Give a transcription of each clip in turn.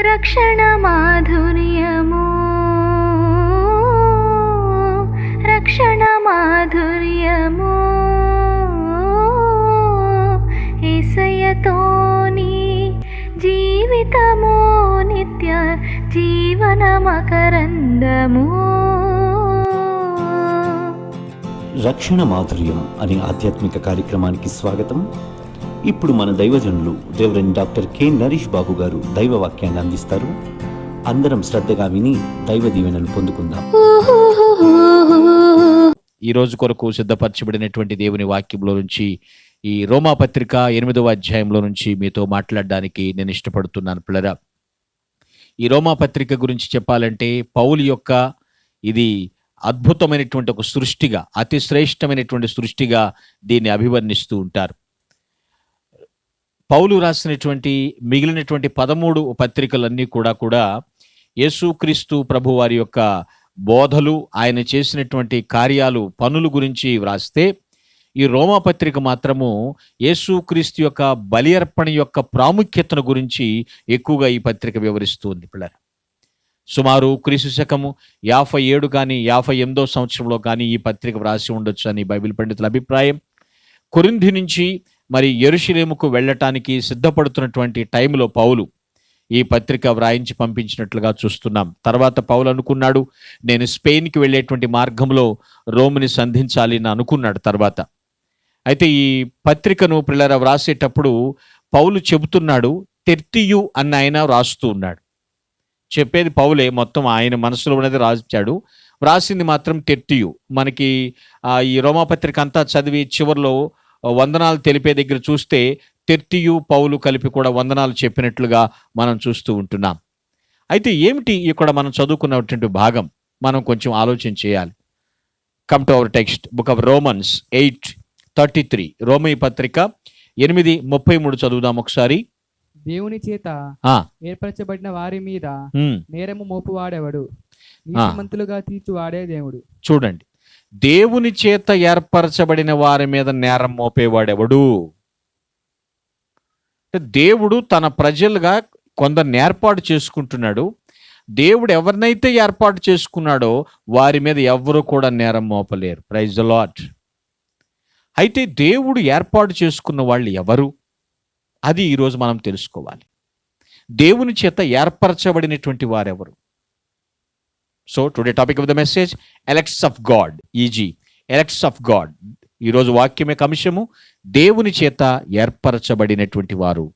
రక్షణ మాధుర్యము. రక్షణ మాధుర్యము. ఏసయ్యతోని జీవితము నిత్య జీవన మకరందము. రక్షణ మాధుర్యం అనే ఆధ్యాత్మిక కార్యక్రమానికి స్వాగతం. ఇప్పుడు మన దైవజనులు reverend doctor K Naresh Babu గారు దైవ వాక్యాన్ని అందిస్తారు. అందరం శ్రద్ధగా విని దైవ దీవెనలు పొందుకుందాం. ఈ రోజు కొరకు సిద్ధపరచబడినటువంటి దేవుని వాక్యంలో నుంచి ఈ రోమా పత్రిక ఎనిమిదవ అధ్యాయంలో నుంచి మీతో మాట్లాడడానికి నేను ఇష్టపడుతున్నాను పిల్లరా. ఈ రోమా పత్రిక గురించి చెప్పాలంటే పౌలు యొక్క ఇది అద్భుతమైనటువంటి ఒక సృష్టిగా అతి శ్రేష్టమైనటువంటి సృష్టిగా దీన్ని అభివర్ణిస్తూ ఉంటారు. పౌలు రాసినటువంటి మిగిలినటువంటి పదమూడు పత్రికలన్నీ కూడా కూడా యేసుక్రీస్తు ప్రభు వారి యొక్క బోధలు ఆయన చేసినటువంటి కార్యాలు పనులు గురించి వ్రాస్తే ఈ రోమా పత్రిక మాత్రము యేసుక్రీస్తు యొక్క బలి అర్పణ యొక్క ప్రాముఖ్యతను గురించి ఎక్కువగా ఈ పత్రిక వివరిస్తుంది పిల్లలు సుమారు క్రీస్తు శకము యాభై ఏడు కానీ యాభై ఎనిమిదో సంవత్సరంలో కానీ ఈ పత్రిక వ్రాసి ఉండొచ్చు అని బైబిల్ పండితుల అభిప్రాయం. కొరింథి నుంచి మరి ఎరుషులేముకు వెళ్ళటానికి సిద్ధపడుతున్నటువంటి టైంలో పౌలు ఈ పత్రిక వ్రాయించి పంపించినట్లుగా చూస్తున్నాం. తర్వాత పౌలు అనుకున్నాడు నేను స్పెయిన్కి వెళ్ళేటువంటి మార్గంలో రోమ్ని సంధించాలి అని అనుకున్నాడు తర్వాత. అయితే ఈ పత్రికను పిల్లర వ్రాసేటప్పుడు పౌలు చెబుతున్నాడు తెర్తియు అన్న ఆయన వ్రాస్తూ ఉన్నాడు. చెప్పేది పౌలే మొత్తం ఆయన మనసులో ఉన్నది రాశాడు. వ్రాసింది మాత్రం తెర్తియు మనకి ఈ రోమాపత్రిక అంతా చదివి చివరిలో వందనాలు తెలిపే దగ్గర చూస్తే తెర్తియు పౌలు కలిపి కూడా వందనాలు చెప్పినట్లుగా మనం చూస్తూ ఉంటున్నాం. అయితే ఏమిటి ఇక్కడ మనం చదువుకున్నటువంటి భాగం? మనం కొంచెం ఆలోచన చేయాలి. Come to our text book of Romans eight thirty three రోమీ పత్రిక ఎనిమిది ముప్పై మూడు చదువుదాం ఒకసారి. దేవుని చేత ఏర్పరచబడిన వారి మీద నేరము మోపువాడెవడు? నీతిమంతులుగా తీర్చువాడే దేవుడు. చూడండి. దేవుని చేత ఏర్పరచబడిన వారి మీద నేరం మోపేవాడెవడు? అంటే దేవుడు తన ప్రజలుగా కొందరిని ఏర్పాటు చేసుకుంటున్నాడు. దేవుడు ఎవరినైతే ఏర్పాటు చేసుకున్నాడో వారి మీద ఎవరు కూడా నేరం మోపలేరు. ప్రైజ్ లాట్ అయితే దేవుడు ఏర్పాటు చేసుకున్న వాళ్ళు ఎవరు? అది ఈరోజు మనం తెలుసుకోవాలి. దేవుని చేత ఏర్పరచబడినటువంటి వారెవరు? So today topic of the message elects of God is elects of God ఈరోజు వాక్యమే కంశము దేవుని చేత ఏర్పరచబడినటువంటి వారు.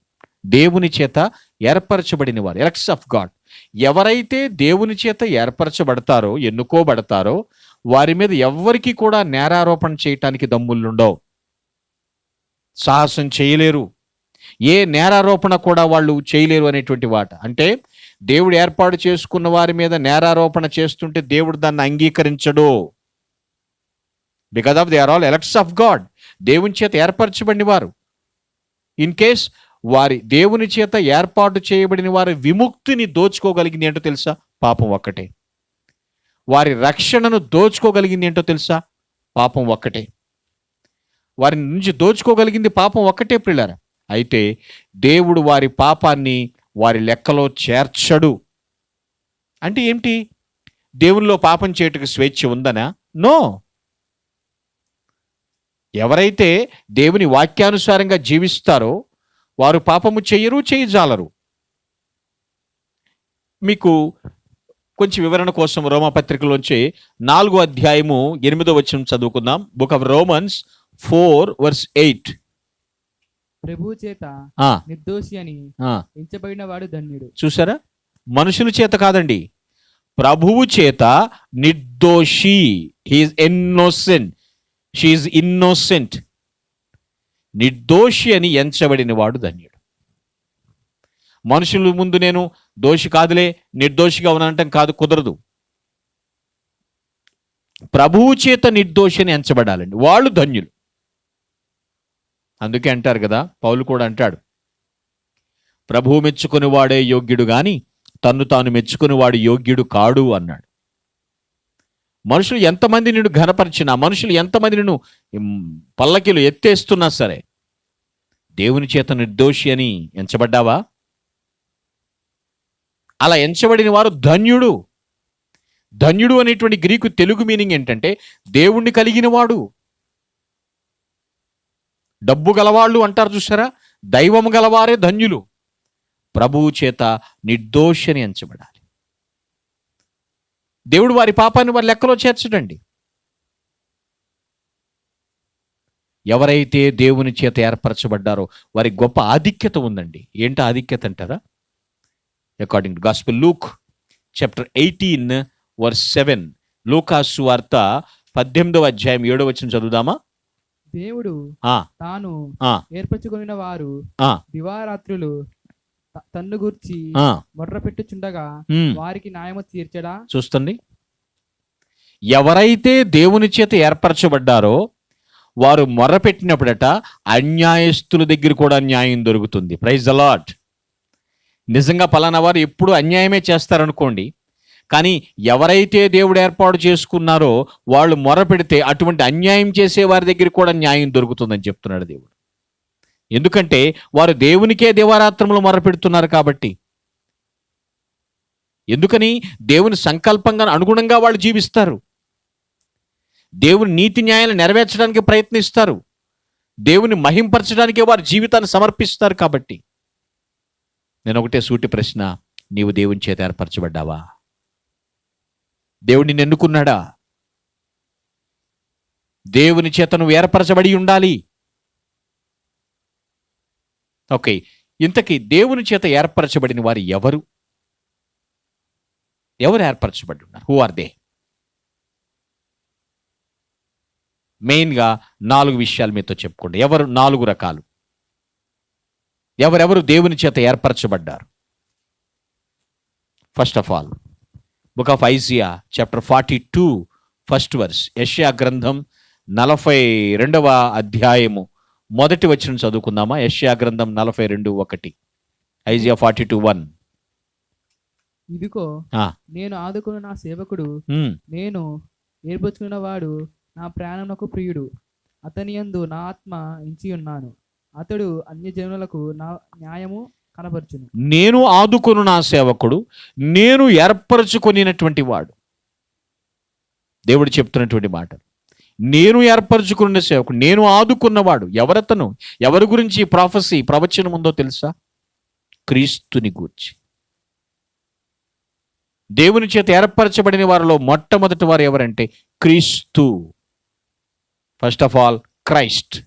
దేవుని చేత ఏర్పరచబడిన వారు. ఎలక్ట్స్ ఆఫ్ గాడ్ ఎవరైతే దేవుని చేత ఏర్పరచబడతారో ఎన్నుకోబడతారో వారి మీద ఎవ్వరికీ కూడా నేరారోపణ చేయటానికి దమ్ములుండవు. సాహసం చేయలేరు. ఏ నేరారోపణ కూడా వాళ్ళు చేయలేరు అనేటువంటి వాట. అంటే దేవుడు ఏర్పాటు చేసుకున్న వారి మీద నేరారోపణ చేస్తుంటే దేవుడు దాన్ని అంగీకరించడు. Because of they are all elects of God దేవుని చేత ఏర్పరచబడిన వారు. ఇన్ కేస్ వారి దేవుని చేత ఏర్పాటు చేయబడిన వారి విముక్తిని దోచుకోగలిగింది ఏంటో తెలుసా? పాపం ఒక్కటే. వారి రక్షణను దోచుకోగలిగింది ఏంటో తెలుసా? పాపం ఒక్కటే. వారి నుంచి దోచుకోగలిగింది పాపం ఒక్కటే పిల్లర అయితే దేవుడు వారి పాపాన్ని వారి లెక్కలో చేర్చడు. అంటే ఏంటి దేవునిలో పాపం చేయుటకు స్వేచ్ఛ ఉందనా? నో. ఎవరైతే దేవుని వాక్యానుసారంగా జీవిస్తారో వారు పాపము చెయ్యరు చేయజాలరు మీకు కొంచెం వివరణ కోసం రోమపత్రికలోంచి నాలుగో అధ్యాయము ఎనిమిదో వచ్చిన చదువుకుందాం. Book of Romans four verse eight. ప్రభువు చేత నిర్దోషి అని ఎంచబడిన వాడు ధన్యుడు. చూసారా? మనుషుల చేత కాదండి. ప్రభువు చేత నిర్దోషి. హీఈస్ ఇన్నోసెంట్ షీఈస్ ఇన్నోసెంట్ నిర్దోషి అని ఎంచబడిన వాడు ధన్యుడు. మనుషుల ముందు నేను దోషి కాదులే నిర్దోషిగా ఉన్నానంటాం కాదు కుదరదు. ప్రభువు చేత నిర్దోషి అని ఎంచబడాలండి. వాళ్ళు ధన్యులు. అందుకే అంటారు కదా పౌలు కూడా అంటాడు ప్రభువు మెచ్చుకుని వాడే యోగ్యుడు గాని తన్ను తాను మెచ్చుకునివాడు యోగ్యుడు కాడు అన్నాడు. మనుషులు ఎంతమంది నిన్ను ఘనపరిచినా మనుషులు ఎంతమంది నిన్ను పల్లకిలు ఎత్తేస్తున్నా సరే దేవుని చేత నిర్దోషి అని ఎంచబడ్డావా? అలా ఎంచబడిన వారు ధన్యుడు. ధన్యుడు అనేటువంటి గ్రీకు తెలుగు మీనింగ్ ఏంటంటే దేవుణ్ణి కలిగినవాడు డబ్బు గలవాళ్ళు అంటారు చూసారా దైవము గలవారే ధన్యులు. ప్రభువు చేత నిర్దోషిని ఎంచబడాలి. దేవుడు వారి పాపాన్ని వారి లెక్కలో చేర్చడండి. ఎవరైతే దేవుని చేత ఏర్పరచబడ్డారో వారి గొప్ప ఆధిక్యత ఉందండి. ఏంటి ఆధిక్యత అంటారా? According to gospel Luke chapter eighteen verse seven లూకాసు వార్త పద్దెనిమిదవ అధ్యాయం ఏడవ వచ్చిన చదువుదామా? దేవుడు ఆ, తాను ఏర్పరచుకొనిన వారు దివారాత్రులు తన్ను గూర్చి మొర్ర పెట్టుచుండగా. వారికి న్యాయము తీర్చడా? చూస్తుంది ఎవరైతే దేవుని చేత ఏర్పరచబడ్డారో వారు మొర్రపెట్టినప్పుడట అన్యాయస్తుల దగ్గర కూడా న్యాయం దొరుకుతుంది. ప్రైజ్ అలాట్ నిజంగా పలానా వారు ఎప్పుడు అన్యాయమే చేస్తారనుకోండి కానీ ఎవరైతే దేవుడు ఏర్పాటు చేసుకున్నారో వాళ్ళు మొరపెడితే అటువంటి అన్యాయం చేసే వారి దగ్గర కూడా న్యాయం దొరుకుతుందని చెప్తున్నాడు దేవుడు. ఎందుకంటే వారు దేవునికే దేవారాత్రములు మొరపెడుతున్నారు కాబట్టి. ఎందుకని? దేవుని సంకల్పంగా అనుగుణంగా వాళ్ళు జీవిస్తారు. దేవుని నీతి న్యాయాలు నెరవేర్చడానికి ప్రయత్నిస్తారు. దేవుని మహింపరచడానికే వారి జీవితాన్ని సమర్పిస్తారు కాబట్టి. నేను ఒకటే సూటి ప్రశ్న నీవు దేవుని చేత ఏర్పరచబడ్డావా? దేవుడు నిన్ను ఎన్నుకున్నాడా? దేవుని చేత నువ్వు ఏర్పరచబడి ఉండాలి. ఓకే ఇంతకీ దేవుని చేత ఏర్పరచబడిన వారు ఎవరు? ఎవరు ఏర్పరచబడి ఉన్నారు? హూ ఆర్ దే మెయిన్గా నాలుగు విషయాలు మీతో చెప్పుకోండి. ఎవరు? నాలుగు రకాలు. ఎవరెవరు దేవుని చేత ఏర్పరచబడ్డారు? First of all book of Isaiah chapter forty two first verse. యష్యా గ్రంథం నలభై రెండవ అధ్యాయము. మొదటి వచ్చిన చదువుకుందామా? యష్యా గ్రంథం నలభై రెండు ఒకటి. Isaiah forty two one. ఇదిగో. నేను ఆదుకున్న నా సేవకుడు నేను ఏర్పరచుకున్న వాడు నా ప్రాణమునకు ప్రియుడు. అతని యందు నా ఆత్మ ఇంచి ఉన్నాను అతడు అన్య జనులకు నా న్యాయము కనబరుచును. నేను ఆదుకొను నా సేవకుడు నేను ఏర్పరచుకొనినటువంటి వాడు. దేవుడు చెప్తున్నటువంటి మాట. నేను ఏర్పరచుకున్న సేవకుడు నేను ఆదుకున్నవాడు ఎవరతను? ఎవరి గురించి ప్రాఫెసీ ప్రవచనం ఉందో తెలుసా? క్రీస్తుని గూర్చి. దేవుని చేత ఏర్పరచబడిన వారిలో మొట్టమొదటి వారు ఎవరంటే క్రీస్తు. ఫస్ట్ ఆఫ్ ఆల్ క్రైస్ట్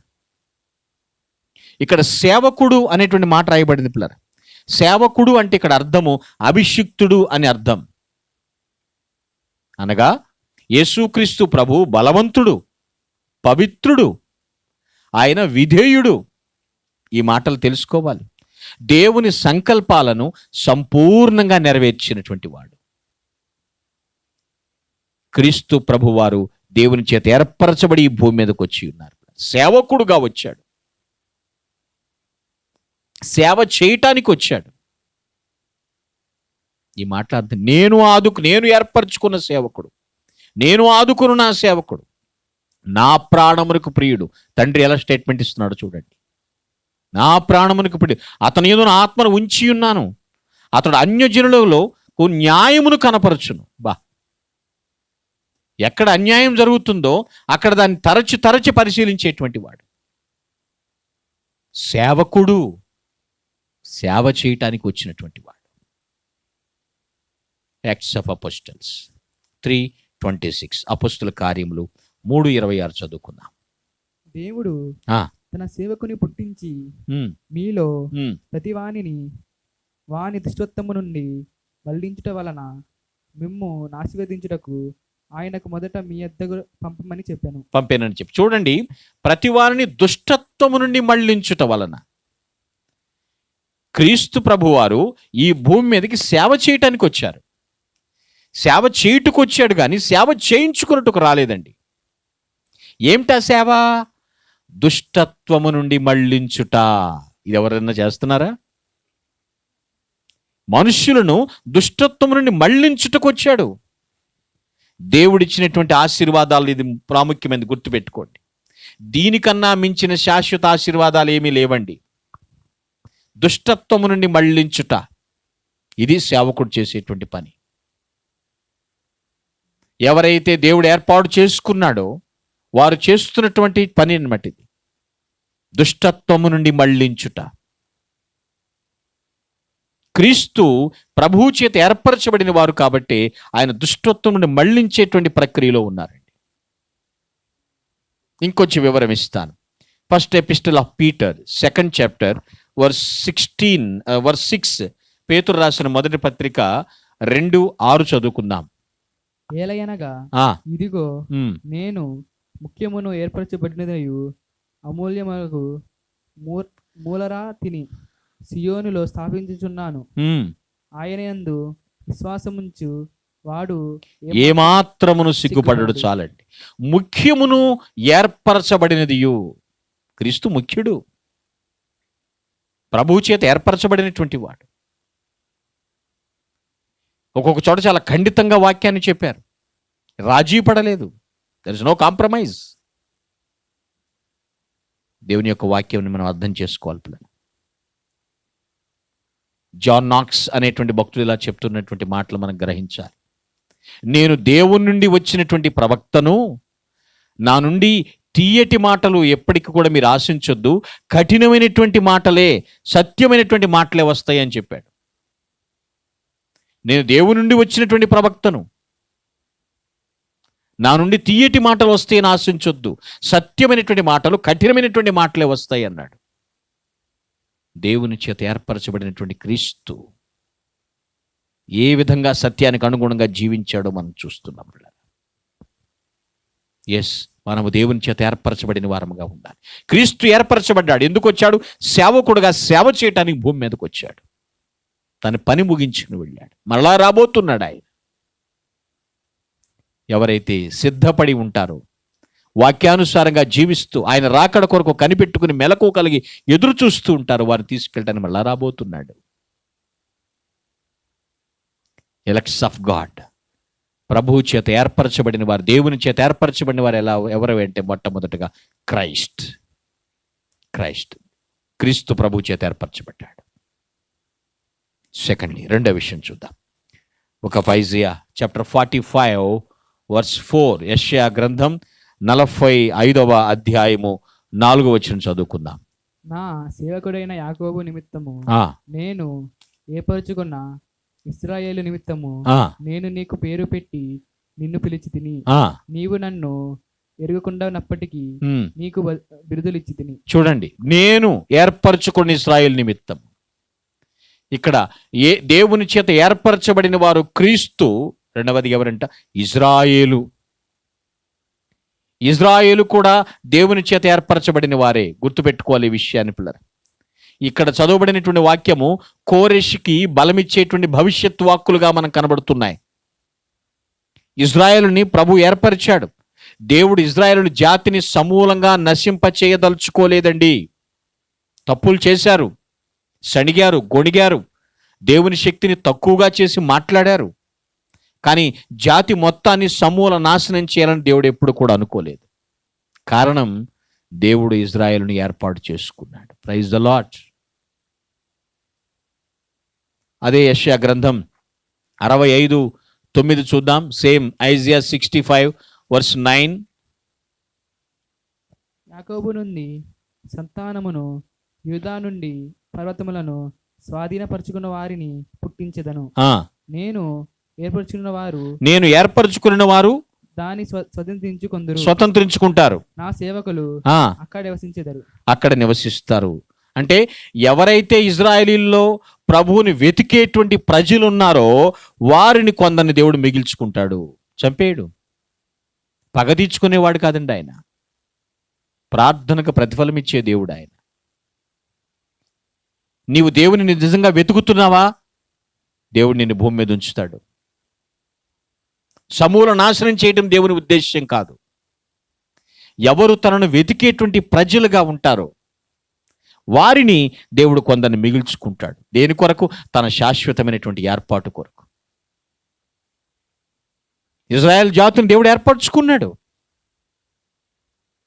ఇక్కడ సేవకుడు అనేటువంటి మాట రాయబడింది పిల్లలు. సేవకుడు అంటే ఇక్కడ అర్థము అభిషిక్తుడు అని అర్థం. అనగా యేసుక్రీస్తు ప్రభు బలవంతుడు పవిత్రుడు ఆయన విధేయుడు. ఈ మాటలు తెలుసుకోవాలి. దేవుని సంకల్పాలను సంపూర్ణంగా నెరవేర్చినటువంటి వాడు. క్రీస్తు ప్రభువారు దేవుని చేత ఏర్పరచబడి ఈ భూమి మీదకి వచ్చి ఉన్నారు. సేవకుడుగా వచ్చాడు. సేవ చేయటానికి వచ్చాడు ఈ మాట్లాడుతూ నేను ఆదుకు నేను ఏర్పరచుకున్న సేవకుడు. నేను ఆదుకున్న నా సేవకుడు. నా ప్రాణమునకు ప్రియుడు. తండ్రి ఎలా స్టేట్మెంట్ ఇస్తున్నాడు చూడండి. నా ప్రాణమునకు ప్రియుడు. అతని ఏదో నా ఆత్మను ఉంచి ఉన్నాను. అతడు అన్యజనులలో న్యాయమును కనపరచును. బా. ఎక్కడ అన్యాయం జరుగుతుందో అక్కడ దాన్ని తరచి తరచి పరిశీలించేటువంటి వాడు. సేవకుడు. సేవ చేయటానికి వచ్చినటువంటి వాడు. Acts of Apostles three twenty six అపోస్తుల కార్యములు మూడు ఇరవై ఆరు చదువుకుందాం. దేవుడు. తన సేవకుని పుట్టించి మీలో. ప్రతి వానిని వాని దుష్టత్వము నుండి మళ్ళించుట వలన మిమ్ము ఆశీర్వదించుటకు ఆయనకు మొదట మీ ఎద్దకు పంపమని చెప్పాను. పంపానని చెప్పి. చూడండి ప్రతి వారిని దుష్టత్వము నుండి మళ్ళించుట వలన క్రీస్తు ప్రభువారు ఈ భూమి మీదకి సేవ చేయటానికి వచ్చారు. సేవ చేయుటకు వచ్చాడు కానీ సేవ చేయించుకున్నట్టుకు రాలేదండి. ఏమిటా సేవ? దుష్టత్వము నుండి మళ్ళించుట. ఇది ఎవరైనా చేస్తున్నారా? మనుష్యులను దుష్టత్వము నుండి మళ్ళించుటకు వచ్చాడు. దేవుడిచ్చినటువంటి ఆశీర్వాదాలు ఇది ప్రాముఖ్యమైనది గుర్తుపెట్టుకోండి. దీనికన్నా మించిన శాశ్వత ఆశీర్వాదాలు ఏమీ లేవండి. దుష్టత్వము నుండి మళ్ళించుట ఇది సేవకుడు చేసేటువంటి పని. ఎవరైతే దేవుడు ఏర్పాటు చేసుకున్నాడో వారు చేస్తున్నటువంటి పని అనమాట ఇది. దుష్టత్వము నుండి మళ్ళించుట. క్రీస్తు ప్రభువు చేత ఏర్పరచబడిన వారు కాబట్టి ఆయన దుష్టత్వం నుండి మళ్ళించేటువంటి ప్రక్రియలో ఉన్నారండి. ఇంకొంచెం వివరం ఇస్తాను. First epistle of Peter second chapter verse sixteen verse six పేతురు రాసిన మొదటి పత్రిక రెండు ఆరు చదువుకుందాం. ఏలయనగా ఇదిగో నేను ముఖ్యమును ఏర్పరచబడినదయు అమూల్యములకు మూలరా తిని సియోనులో స్థాపించుచున్నాను. ఉమ్. ఆయన యందు విశ్వాసముంచు వాడు ఏమా- ఏమాత్రమును సిగ్గుపడడు. చాలండి. ముఖ్యమును ఏర్పరచబడినదియు. క్రీస్తు ముఖ్యుడు. ప్రభువు చేత ఏర్పరచబడినటువంటి వాడు. ఒక్కొక్క చోట చాలా ఖండితంగా వాక్యాన్ని చెప్పారు. రాజీ పడలేదు దర్ ఇస్ నో కాంప్రమైజ్ దేవుని యొక్క వాక్యాన్ని మనం అర్థం చేసుకోవాలి పిల్లలు. జాన్ నాక్స్ అనేటువంటి భక్తులు ఇలా చెప్తున్నటువంటి మాటలు మనం గ్రహించాలి. నేను దేవుని నుండి వచ్చినటువంటి ప్రవక్తను నా నుండి తీయటి మాటలు ఎప్పటికి కూడా మీరు ఆశించొద్దు. కఠినమైనటువంటి మాటలే సత్యమైనటువంటి మాటలే వస్తాయి అని చెప్పాడు. నేను దేవుని నుండి వచ్చినటువంటి ప్రవక్తను. నా నుండి తీయటి మాటలు వస్తాయని ఆశించొద్దు. సత్యమైనటువంటి మాటలు కఠినమైనటువంటి మాటలే వస్తాయి అన్నాడు. దేవుని చేత ఏర్పరచబడినటువంటి క్రీస్తు ఏ విధంగా సత్యానికి అనుగుణంగా జీవించాడో మనం చూస్తున్నాం. ఎస్ మనము దేవుని చేత ఏర్పరచబడిన వారముగా ఉండాలి. క్రీస్తు ఏర్పరచబడ్డాడు. ఎందుకు వచ్చాడు? సేవకుడుగా సేవ చేయటానికి భూమి మీదకి వచ్చాడు. తన పని ముగించుకుని వెళ్ళాడు. మరలా రాబోతున్నాడు ఆయన. ఎవరైతే సిద్ధపడి ఉంటారో వాక్యానుసారంగా జీవిస్తూ ఆయన రాకడ కొరకు కనిపెట్టుకుని మెలకు కలిగి ఎదురు చూస్తూ ఉంటారు వారిని తీసుకెళ్ళడానికి మళ్ళా రాబోతున్నాడు. ఎలక్ట్స్ ఆఫ్ గాడ్ ప్రభువు చేత ఏర్పరచబడిన వారు దేవుని చేత ఏర్పరచబడిన వారు ఎలా ఎవరు అంటే మొట్టమొదటగా క్రైస్ట్. క్రైస్ట్. క్రీస్తు ప్రభు చేత ఏర్పరచబడ్డాడు. సెకండ్లీ రెండో విషయం చూద్దాం. ఒక Isaiah chapter forty five verse four యష్యా గ్రంథం నలభై ఐదవ అధ్యాయము నాలుగో వచ్చిన చదువుకుందాం. నా సేవకుడైన యాకోబు నిమిత్తము నేను ఏర్పరచుకున్న ఇస్రాయేలు నిమిత్తము నేను నీకు పేరు పెట్టి నిన్ను పిలిచి తిని ఆ, నీవు నన్ను ఎరగకుండా ఉన్నప్పటికీ. నీకు బ- బిరుదులిచ్చి తిని. చూడండి నేను ఏర్పరచుకున్న ఇస్రాయేల్ నిమిత్తం. ఇక్కడ ఏ దేవుని చేత ఏర్పరచబడిన వారు క్రీస్తు రెండవది ఎవరంట? ఇజ్రాయేలు. ఇజ్రాయేలు కూడా దేవుని చేత ఏర్పరచబడిన వారే. గుర్తుపెట్టుకోవాలి ఈ విషయాన్ని పిల్లలు. ఇక్కడ చదవబడినటువంటి వాక్యము కోరెష్కి బలమిచ్చేటువంటి భవిష్యత్ వాక్కులుగా మనకు కనబడుతున్నాయి. ఇజ్రాయేల్ని ప్రభు ఏర్పరిచాడు. దేవుడు ఇజ్రాయేలు జాతిని సమూలంగా నశింప చేయదలుచుకోలేదండి తప్పులు చేశారు సణిగారు గొణిగారు దేవుని శక్తిని తక్కువగా చేసి మాట్లాడారు. కానీ జాతి మొత్తాన్ని సమూల నాశనం చేయాలని దేవుడు ఎప్పుడు కూడా అనుకోలేదు. కారణం దేవుడు ఇజ్రాయేల్ని ఏర్పాటు చేసుకున్నాడు. ప్రైజ్ ద లాట్ అదే యష్యా గ్రంథం అరవై ఐదు తొమ్మిది చూద్దాం. Same Isaiah sixty five verse nine యాకోబు నుండి సంతానమును యూదా నుండి పర్వతములను స్వాధీనపరచుకున్న వారిని పుట్టించెదను. నేను ఏర్పరచుకున్న వారు నేను ఏర్పరచుకున్న వారు దాన్ని స్వ స్వతంత్రించుకొందరు. స్వతంత్రించుకుంటారు. నా సేవకులు అక్కడ నివసించెదరు. అక్కడ నివసిస్తారు. అంటే ఎవరైతే ఇజ్రాయేలీల్లో ప్రభువుని వెతికేటువంటి ప్రజలు ఉన్నారో వారిని కొందరిని దేవుడు మిగిల్చుకుంటాడు. చంపేయడు. పగ తీర్చుకునేవాడు కాదండి ఆయన. ప్రార్థనకు ప్రతిఫలం ఇచ్చే దేవుడు ఆయన. నీవు దేవుని నిజంగా వెతుకుతున్నావా? దేవుడు నిన్ను భూమి మీద ఉంచుతాడు. సమూల నాశనం చేయటం దేవుని ఉద్దేశ్యం కాదు. ఎవరు తనను వెతికేటువంటి ప్రజలుగా ఉంటారో వారిని దేవుడు కొందరిని మిగుల్చుకుంటాడు. దేని కొరకు? తన శాశ్వతమైనటువంటి ఏర్పాటు కొరకు. ఇజ్రాయెల్ జాతిని దేవుడు ఏర్పరచుకున్నాడు.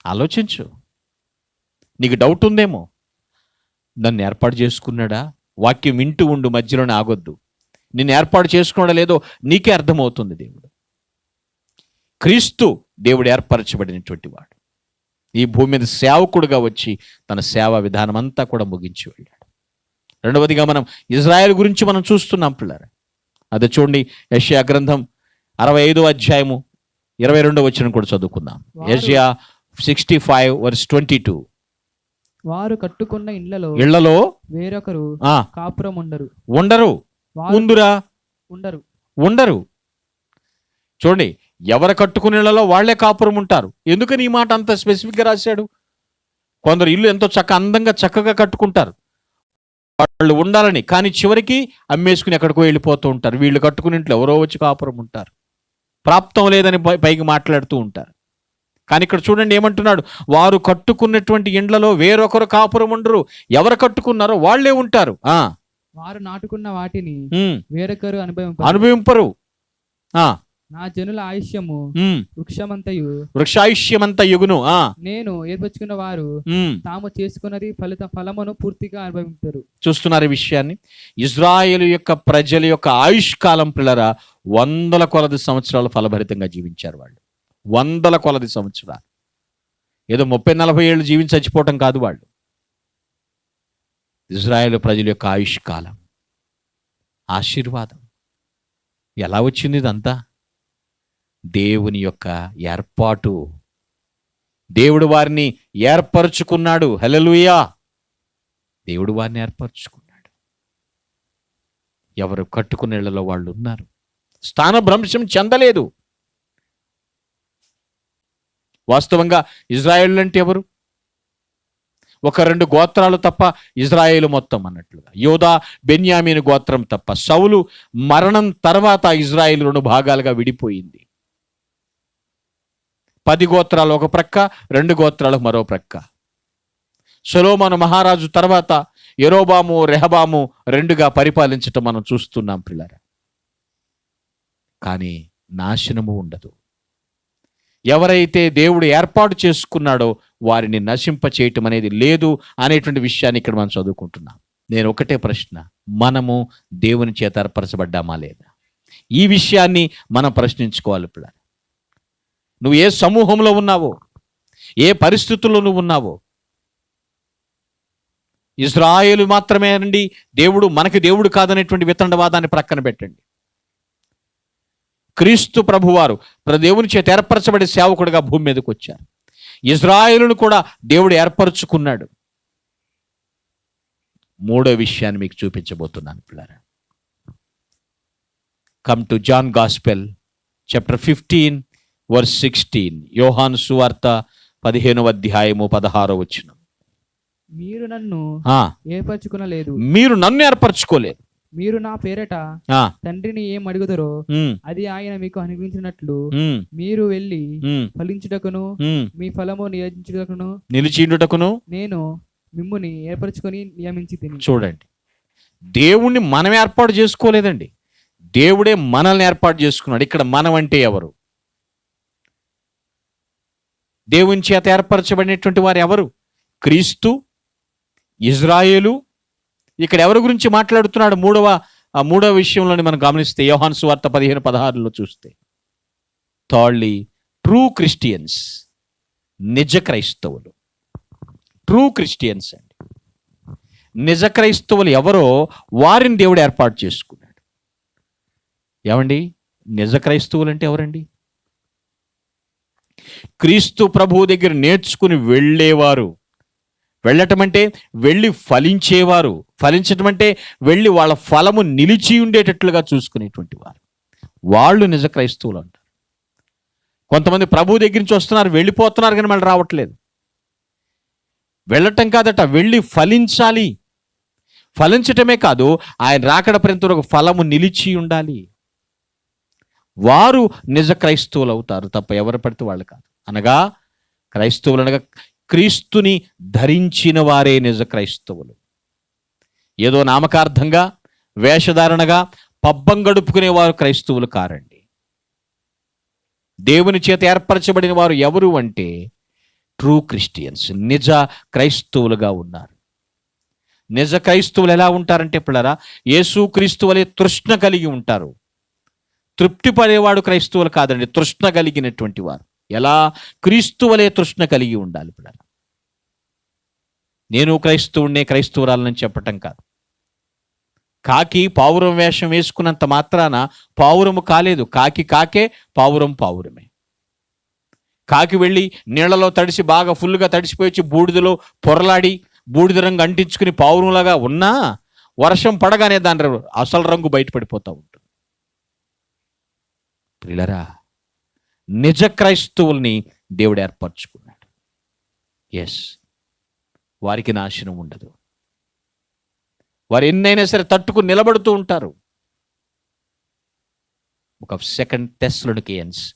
ఆలోచించు. నీకు డౌట్ ఉందేమో? నన్ను ఏర్పాటు చేసుకున్నాడా? వాక్యం వింటూ ఉండు మధ్యలోనే ఆగొద్దు. నిన్ను ఏర్పాటు చేసుకున్నాడా లేదో నీకే అర్థమవుతుంది దేవుడు. క్రీస్తు దేవుడు ఏర్పరచబడినటువంటి వాడు. ఈ భూమి మీద సేవకుడుగా వచ్చి తన సేవా విధానం అంతా కూడా ముగించి వెళ్ళాడు. రెండవదిగా మనం ఇజ్రాయెల్ గురించి మనం చూస్తున్నాం పిల్లరా. అదే చూడండి యష్యా గ్రంథం అరవై ఐదో అధ్యాయము ఇరవై రెండో వచ్చిన కూడా చదువుకుందాం. యష్యా sixty five verse twenty two. వారు కట్టుకున్న ఇండ్లలో ఇళ్ళలో వేరొకరు కాపురం ఉండరు. ఉండరు. ఉందురా ఉండరు. ఉండరు. చూడండి ఎవరు కట్టుకునే ఇళ్ళలో వాళ్ళే కాపురం ఉంటారు. ఎందుకని ఈ మాట అంత స్పెసిఫిక్గా రాశాడు? కొందరు ఇల్లు ఎంతో చక్క అందంగా చక్కగా కట్టుకుంటారు. వాళ్ళు ఉండాలని కానీ చివరికి అమ్మేసుకుని ఎక్కడికో వెళ్ళిపోతూ ఉంటారు. వీళ్ళు కట్టుకుని ఇంట్లో ఎవరో వచ్చి కాపురం ఉంటారు. ప్రాప్తం లేదని పైకి మాట్లాడుతూ ఉంటారు. కానీ ఇక్కడ చూడండి ఏమంటున్నాడు? వారు కట్టుకున్నటువంటి ఇండ్లలో వేరొకరు కాపురం ఉండరు. ఎవరు కట్టుకున్నారో వాళ్ళే ఉంటారు. ఆ. వారు నాటుకున్న వాటిని వేరొకరు అనుభవం అనుభవింపరు. నా జనుల ఆయుష్యము వృక్షమంతయు. వృక్షాయుష్యమంత యుగును ఆ. నేను ఏర్పరచుకున్న వారు తాము చేసుకున్నది ఫలిత ఫలమును పూర్తిగా అనుభవించరు చూస్తున్నారు ఈ విషయాన్ని. ఇజ్రాయేల్ యొక్క ప్రజల యొక్క ఆయుష్ కాలం పిల్లరా వందల కొలది సంవత్సరాలు ఫలభరితంగా జీవించారు వాళ్ళు. వందల కొలది సంవత్సరాలు. ఏదో ముప్పై నలభై ఏళ్ళు జీవించి చచ్చిపోవటం కాదు వాళ్ళు. ఇజ్రాయేల్ ప్రజల యొక్క ఆయుష్ కాలం ఆశీర్వాదం. ఎలా వచ్చింది ఇదంతా? దేవుని యొక్క ఏర్పాటు. దేవుడు వారిని ఏర్పరచుకున్నాడు. హలలుయా దేవుడు వారిని ఏర్పరచుకున్నాడు. ఎవరు కట్టుకునేళ్ళలో వాళ్ళు ఉన్నారు. స్థానభ్రంశం చెందలేదు. వాస్తవంగా ఇజ్రాయేల్ అంటే ఎవరు? ఒక రెండు గోత్రాలు తప్ప ఇజ్రాయేల్ మొత్తం అన్నట్లుగా. యోధా బెన్యామీన్ గోత్రం తప్ప. సౌలు మరణం తర్వాత ఇజ్రాయేల్ రెండు భాగాలుగా విడిపోయింది. పది గోత్రాలు ఒక ప్రక్క రెండు గోత్రాలు మరో ప్రక్క. సొలోమను మహారాజు తర్వాత ఎరోబాము రెహబాము రెండుగా పరిపాలించటం మనం చూస్తున్నాం పిల్లర కానీ నాశనము ఉండదు. ఎవరైతే దేవుడు ఏర్పాటు చేసుకున్నాడో వారిని నశింప చేయటం అనేది లేదు అనేటువంటి విషయాన్ని ఇక్కడ మనం చదువుకుంటున్నాం. నేను ఒకటే ప్రశ్న మనము దేవుని చేత ఏర్పరచబడ్డామా లేదా? ఈ విషయాన్ని మనం ప్రశ్నించుకోవాలి పిల్లలు నువ్వు ఏ సమూహంలో ఉన్నావో ఏ పరిస్థితుల్లో నువ్వు ఉన్నావో ఇజ్రాయేలు మాత్రమే అండి దేవుడు మనకి దేవుడు కాదనేటువంటి వితండవాదాన్ని ప్రక్కన పెట్టండి. క్రీస్తు ప్రభువారు ప్ర దేవుని చేత ఏర్పరచబడే సేవకుడిగా భూమి మీదకి వచ్చారు. ఇజ్రాయేలును కూడా దేవుడు ఏర్పరచుకున్నాడు. మూడో విషయాన్ని మీకు చూపించబోతున్నాను పిల్లరా. Come to John gospel chapter fifteen verse sixteen. యోహాను సువార్త పదిహేనవ అధ్యాయము పదహారో వచ్చిన మీరు నన్ను ఏర్పరచుకునలేదు. మీరు నన్ను ఏర్పరచుకోలేదు. మీరు నా పేరట తండ్రిని ఏం అడుగుదరో అది ఆయన మీకు అనుగ్రహించినట్లు మీరు వెళ్ళి ఫలించుటకును. మీ ఫలము నియోజించుటకును నిలిచిండుటకును నేను మిమ్ముని ఏర్పరచుకొని నియమించి చూడండి. దేవుణ్ణి మనం ఏర్పాటు చేసుకోలేదండి. దేవుడే మనల్ని ఏర్పాటు చేసుకున్నాడు. ఇక్కడ మనం అంటే ఎవరు? దేవుని చేత ఏర్పరచబడినటువంటి వారు ఎవరు? క్రీస్తు ఇజ్రాయేలు. ఇక్కడ ఎవరి గురించి మాట్లాడుతున్నాడు? మూడవ ఆ మూడవ విషయంలోని మనం గమనిస్తే యోహాన్ సువార్త పదిహేను పదహారులో చూస్తే. థర్డ్లీ ట్రూ క్రిస్టియన్స్ నిజ క్రైస్తవులు. ట్రూ క్రిస్టియన్స్ అండి. నిజ క్రైస్తవులు ఎవరో వారిని దేవుడు ఏర్పాటు చేసుకున్నాడు. ఏమండి? నిజ క్రైస్తవులు అంటే ఎవరండి? క్రీస్తు ప్రభువు దగ్గర నేర్చుకుని వెళ్ళేవారు. వెళ్ళటం అంటే వెళ్ళి ఫలించేవారు. ఫలించటం అంటే వెళ్ళి వాళ్ళ ఫలము నిలిచి ఉండేటట్లుగా చూసుకునేటువంటి వారు. వాళ్ళు నిజ క్రైస్తవులు అంటారు. కొంతమంది ప్రభు దగ్గర నుంచి వస్తున్నారు వెళ్ళిపోతున్నారు కానీ మళ్ళీ రావట్లేదు. వెళ్ళటం కాదట వెళ్ళి ఫలించాలి. ఫలించటమే కాదు ఆయన రాకడ పర్యంత ఒక ఫలము నిలిచి ఉండాలి. వారు నిజ క్రైస్తవులు అవుతారు తప్ప ఎవరు పడితే వాళ్ళు కాదు. అనగా క్రైస్తవులు అనగా క్రీస్తుని ధరించిన వారే నిజ క్రైస్తవులు. ఏదో నామకార్థంగా వేషధారణగా పబ్బం గడుపుకునే వారు క్రైస్తవులు కారండి. దేవుని చేత ఏర్పరచబడిన వారు ఎవరు అంటే ట్రూ క్రిస్టియన్స్ నిజ క్రైస్తవులుగా ఉన్నారు. నిజ క్రైస్తవులు ఎలా ఉంటారంటే పిల్లరా యేసు క్రీస్తు వలె తృష్ణ కలిగి ఉంటారు. తృప్తి పడేవాడు క్రైస్తవులు కాదండి తృష్ణ కలిగినటువంటి వారు. ఎలా? క్రీస్తు వలె తృష్ణ కలిగి ఉండాలి ఇప్పుడు నేను క్రైస్తవుడినే క్రైస్తవురాలని చెప్పటం కాదు. కాకి పావురం వేషం వేసుకున్నంత మాత్రాన పావురము కాలేదు. కాకి కాకే పావురం పావురమే. కాకి వెళ్ళి నీళ్ళలో తడిసి బాగా ఫుల్గా తడిసిపోయి వచ్చి బూడిదలో పొరలాడి బూడిద రంగు అంటించుకుని పావురంలాగా ఉన్నా వర్షం పడగానే దాని అసలు రంగు బయటపడిపోతావు ప్రిలరా నిజ క్రైస్తవుల్ని దేవుడు ఏర్పరచుకున్నాడు. ఎస్ వారికి నాశనం ఉండదు. వారు ఎన్నైనా సరే తట్టుకుని నిలబడుతూ ఉంటారు. ఒక second Thessalonians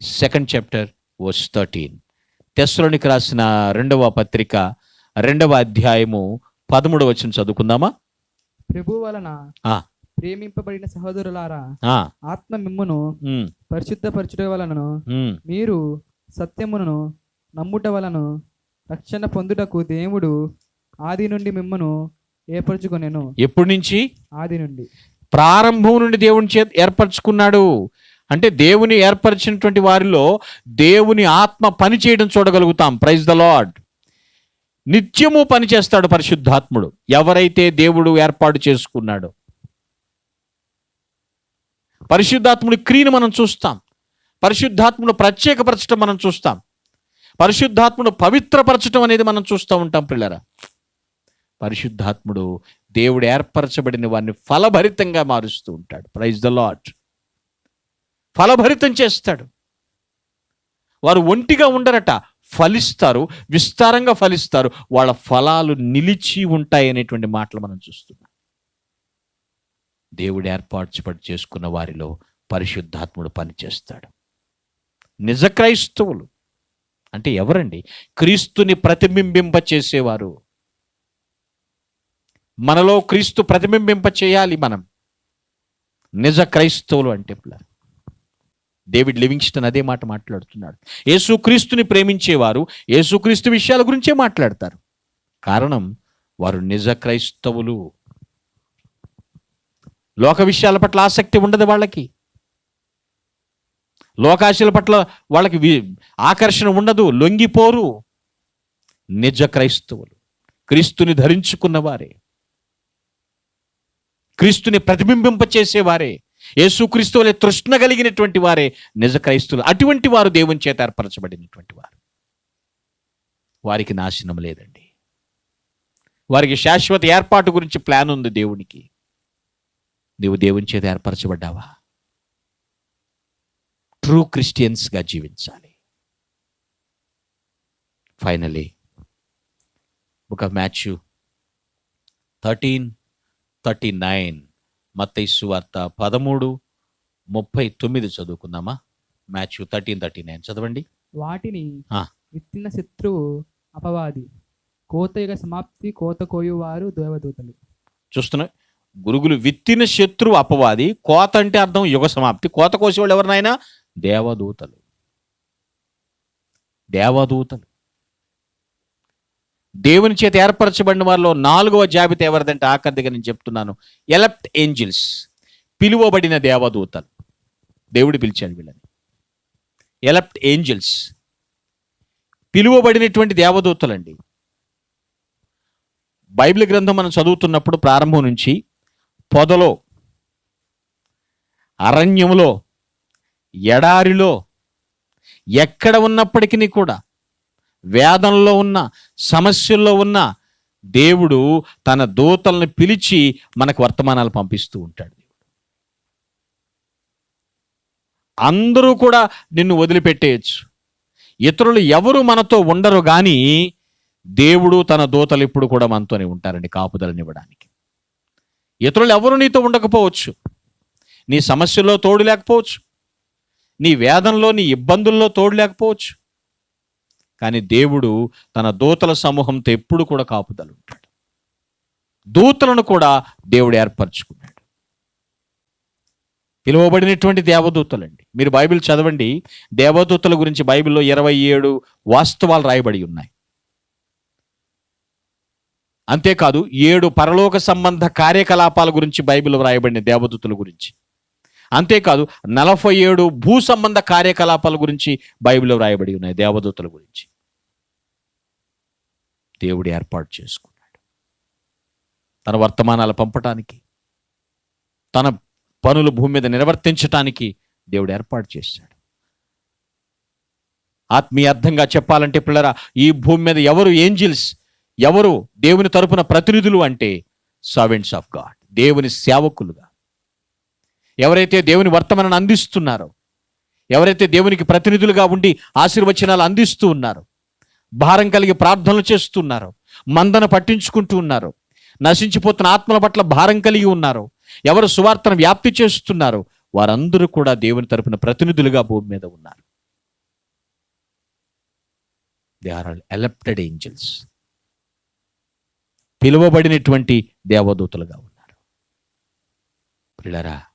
second chapter verse thirteen టెస్లోనికి రాసిన రెండవ పత్రిక రెండవ అధ్యాయము పదమూడవ వచ్చిన చదువుకుందామా? ప్రభు వలన ఆ. ప్రేమింపబడిన సహోదరులారా ఆత్మ మిమ్మును పరిశుద్ధపరచుట వలనను మీరు సత్యమును నమ్ముట వలను రక్షణ పొందుటకు దేవుడు ఆది నుండి మిమ్మను ఏర్పరచుకొనెను. ఎప్పటి నుంచి? ఆది నుండి. ప్రారంభం నుండి దేవుని చేత ఏర్పరచుకున్నాడు. అంటే దేవుని ఏర్పరిచినటువంటి వారిలో దేవుని ఆత్మ పని చేయడం చూడగలుగుతాం. ప్రైజ్ ద లాడ్ నిత్యము పనిచేస్తాడు పరిశుద్ధాత్ముడు. ఎవరైతే దేవుడు ఏర్పాటు చేసుకున్నాడో. పరిశుద్ధాత్ముడి క్రియను మనం చూస్తాం. పరిశుద్ధాత్ముడు ప్రత్యేకపరచడం మనం చూస్తాం. పరిశుద్ధాత్ముడు పవిత్రపరచడం అనేది మనం చూస్తూ ఉంటాం పిల్లరా పరిశుద్ధాత్ముడు దేవుడు ఏర్పరచబడిన వారిని ఫలభరితంగా మారుస్తూ ఉంటాడు. ప్రైజ్ ద లాట్ ఫలభరితం చేస్తాడు. వారు ఒంటిగా ఉండరట ఫలిస్తారు విస్తారంగా ఫలిస్తారు వాళ్ళ ఫలాలు నిలిచి ఉంటాయి అనేటువంటి మాటలు మనం చూస్తున్నాం. దేవుడు ఏర్పాటు చేసుకున్న వారిలో పరిశుద్ధాత్ముడు పనిచేస్తాడు. నిజ క్రైస్తవులు అంటే ఎవరండి? క్రీస్తుని ప్రతిబింబింప చేసేవారు. మనలో క్రీస్తు ప్రతిబింబింప చేయాలి మనం. నిజ క్రైస్తవులు అంటే డేవిడ్ లివింగ్స్టన్ అదే మాట మాట్లాడుతున్నాడు. యేసుక్రీస్తుని ప్రేమించేవారు యేసుక్రీస్తు విషయాల గురించే మాట్లాడతారు. కారణం వారు నిజ క్రైస్తవులు. లోక విషయాల పట్ల ఆసక్తి ఉండదు వాళ్ళకి. లోకాశల పట్ల వాళ్ళకి వి- ఆకర్షణ ఉండదు లొంగిపోరు. నిజ క్రైస్తవులు. క్రీస్తుని ధరించుకున్నవారే. క్రీస్తుని ప్రతిబింబింప చేసేవారే యేసుక్రీస్తు వలె తృష్ణ కలిగినటువంటి వారే. నిజ క్రైస్తువులు అటువంటి వారు దేవుని చేత ఏర్పరచబడినటువంటి వారు. వారికి నాశనం లేదండి. వారికి శాశ్వత ఏర్పాటు గురించి ప్లాన్ ఉంది దేవునికి. నీవు దేవుని చేత ఏర్పరచబడ్డావా? ట్రూ క్రిస్టియన్స్గా జీవించాలి. ఫైనలీ ఒక మ్యాచ్ థర్టీన్ థర్టీ నైన్ మత్తైసు వార్త పదమూడు ముప్పై తొమ్మిది చదువుకుందామా? మ్యాచ్ థర్టీన్ థర్టీ నైన్ చదవండి. వాటిని. విత్తిన శత్రువు అపవాది. కోతయుగ సమాప్తి కోత కోయువారు దేవదూతలు. చూస్తున్నా గురుగులు విత్తిన శత్రువు అపవాది. కోత అంటే అర్థం యుగ సమాప్తి. కోత కోసేవాళ్ళు ఎవరినైనా దేవదూతలు. దేవదూతలు. దేవుని చేత ఏర్పరచబడిన వారిలో నాలుగవ జాబితా ఎవరిదంటే ఆఖరిదిగా నేను చెప్తున్నాను. Elect angels. పిలువబడిన దేవదూతలు. దేవుడు పిలిచాడు వీళ్ళని. Elect angels. పిలువబడినటువంటి దేవదూతలండి. బైబిల్ గ్రంథం మనం చదువుతున్నప్పుడు ప్రారంభం నుంచి పొదలో అరణ్యములో ఎడారిలో ఎక్కడ ఉన్నప్పటికీ కూడా వేదంలో ఉన్న సమస్యల్లో ఉన్న దేవుడు తన దూతల్ని పిలిచి మనకు వర్తమానాలు పంపిస్తూ ఉంటాడు అందరూ కూడా నిన్ను వదిలిపెట్టేయచ్చు. ఇతరులు ఎవరు మనతో ఉండరు కానీ దేవుడు తన దూతలు ఇప్పుడు కూడా మనతోనే ఉంటారండి కాపుదలనివ్వడానికి. ఇతరులు ఎవరు నీతో ఉండకపోవచ్చు? నీ సమస్యల్లో తోడు లేకపోవచ్చు. నీ వేదంలో నీ ఇబ్బందుల్లో తోడు లేకపోవచ్చు. కానీ దేవుడు తన దూతల సమూహంతో ఎప్పుడు కూడా కాపుదలు ఉంటాడు. దూతలను కూడా దేవుడు ఏర్పరచుకున్నాడు. పిలువబడినటువంటి దేవదూతలండి. మీరు బైబిల్ చదవండి. దేవదూతల గురించి బైబిల్లో ఇరవై ఏడు వాస్తవాలు రాయబడి ఉన్నాయి. అంతేకాదు ఏడు పరలోక సంబంధ కార్యకలాపాల గురించి బైబిల్ వ్రాయబడిన దేవదూతుల గురించి. అంతేకాదు నలభై ఏడు భూ సంబంధ కార్యకలాపాల గురించి బైబిల్లో వ్రాయబడి ఉన్నాయి దేవదూతల గురించి. దేవుడు ఏర్పాటు చేసుకున్నాడు. తన వర్తమానాలు పంపటానికి తన పనులు భూమి మీద నిర్వర్తించటానికి దేవుడు ఏర్పాటు చేశాడు. ఆత్మీయ అర్థంగా చెప్పాలంటే పిల్లరా ఈ భూమి మీద ఎవరు ఏంజిల్స్ ఎవరు దేవుని తరపున ప్రతినిధులు అంటే సర్వెంట్స్ ఆఫ్ గాడ్ దేవుని సేవకులుగా. ఎవరైతే దేవుని వర్తమానాన్ని అందిస్తున్నారో ఎవరైతే దేవునికి ప్రతినిధులుగా ఉండి ఆశీర్వచనాలు అందిస్తూ ఉన్నారో భారం కలిగి ప్రార్థనలు చేస్తున్నారో మందన పట్టించుకుంటూ ఉన్నారో నశించిపోతున్న ఆత్మల పట్ల భారం కలిగి ఉన్నారో ఎవరు సువార్తను వ్యాప్తి చేస్తున్నారో వారందరూ కూడా దేవుని తరపున ప్రతినిధులుగా భూమి మీద ఉన్నారు. They are all elected angels పిలువబడినటువంటి దేవదూతలుగా ఉన్నారు. పిల్లరా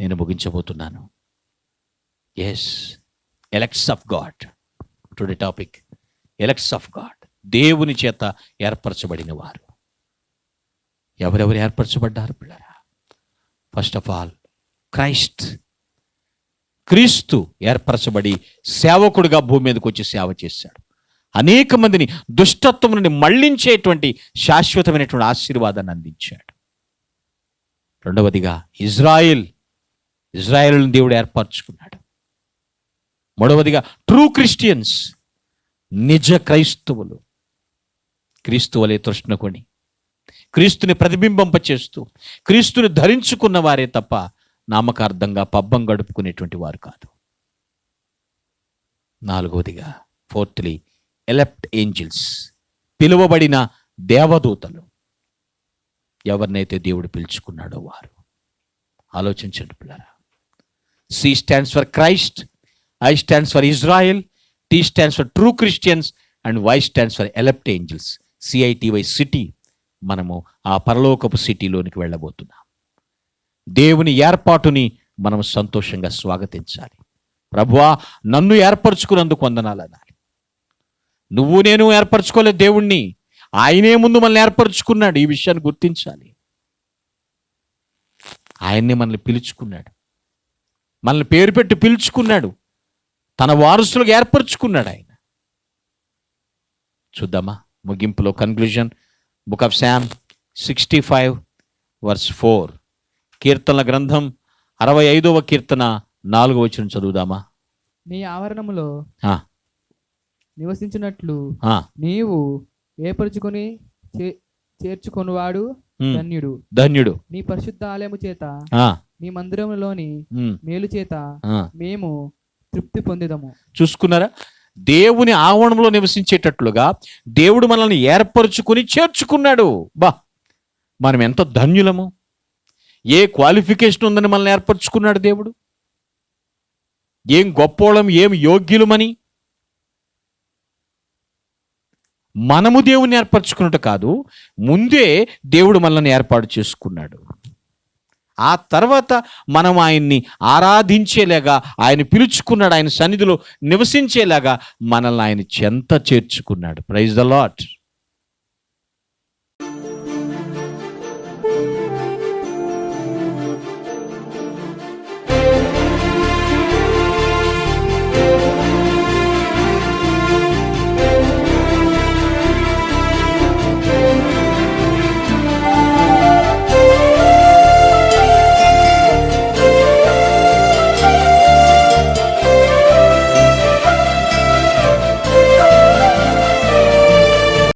నేను ముగించబోతున్నాను. As elects of God today topic elects of God దేవుని చేత ఏర్పరచబడిన వారు. ఎవరెవరు ఏర్పరచబడ్డారు పిల్లరా ఫస్ట్ ఆఫ్ ఆల్ క్రైస్ట్ క్రీస్తు ఏర్పరచబడి సేవకుడిగా భూమి మీదకి వచ్చి సేవ చేశాడు. అనేక మందిని దుష్టత్వం నుండి మళ్ళించేటువంటి శాశ్వతమైనటువంటి ఆశీర్వాదాన్ని అందించాడు. రెండవదిగా ఇజ్రాయిల్ ఇజ్రాయిల్ని దేవుడు ఏర్పరచుకున్నాడు. మూడవదిగా ట్రూ క్రిస్టియన్స్ నిజ క్రైస్తవులు. క్రీస్తువులే తృష్ణకొని క్రీస్తుని ప్రతిబింబింప చేస్తూ క్రీస్తుని ధరించుకున్న వారే తప్ప నామకార్థంగా పబ్బం గడుపుకునేటువంటి వారు కాదు. నాలుగవదిగా ఫోర్త్లీ ఎలెప్ట్ ఏంజిల్స్ పిలువబడిన దేవదూతలు. ఎవరినైతే దేవుడు పిలుచుకున్నాడో వారు. ఆలోచించండి పిల్లరా. C stands for Christ I stands for Israel T stands for true Christians and Y stands for elect angels C I T Y city మనము ఆ పరలోకపు సిటీలోనికి వెళ్ళబోతున్నాం. దేవుని ఏర్పాటుని మనం సంతోషంగా స్వాగతించాలి. ప్రభువా నన్ను ఏర్పరచుకున్నందుకు వందనాలు అనాలి. నువ్వు నేను ఏర్పరచుకోలేదు దేవుణ్ణి. ఆయనే ముందు మనల్ని ఏర్పరచుకున్నాడు. ఈ విషయాన్ని గుర్తించాలి. ఆయన్నే మనల్ని పిలుచుకున్నాడు. మనల్ని పేరు పెట్టి పిలుచుకున్నాడు. తన వారసులకు ఏర్పరచుకున్నాడు ఆయన. చూద్దామా? ముగింపులో conclusion book of psalm sixty five verse four కీర్తనల గ్రంథం అరవై ఐదవ కీర్తన నాలుగవ వచ్చిన చదువుదామా? నీ ఆవరణములో నివసించినట్లు నీవు ఏర్పరచుకొని చేర్చుకొనువాడు ధన్యుడు. ధన్యుడు. నీ పరిశుద్ధ ఆలయము చేత నీ మందిరములోని ఉమ్, మేలు చేత. మేము తృప్తి పొందిదము. చూసుకున్నారా? దేవుని ఆవరణంలో నివసించేటట్లుగా దేవుడు మనల్ని ఏర్పరచుకుని చేర్చుకున్నాడు. బా మనం ఎంత ధన్యులము? ఏ క్వాలిఫికేషన్ ఉందని మనల్ని ఏర్పరచుకున్నాడు దేవుడు? ఏం గొప్పోళం ఏం యోగ్యులమని? మనము దేవుని ఏర్పరచుకున్నట్టు కాదు ముందే దేవుడు మనల్ని ఏర్పాటు చేసుకున్నాడు. ఆ తర్వాత మనం ఆయన్ని ఆరాధించేలాగా ఆయన పిలుచుకున్నాడు ఆయన సన్నిధిలో నివసించేలాగా మనల్ని ఆయన చెంత చేర్చుకున్నాడు. Praise the lot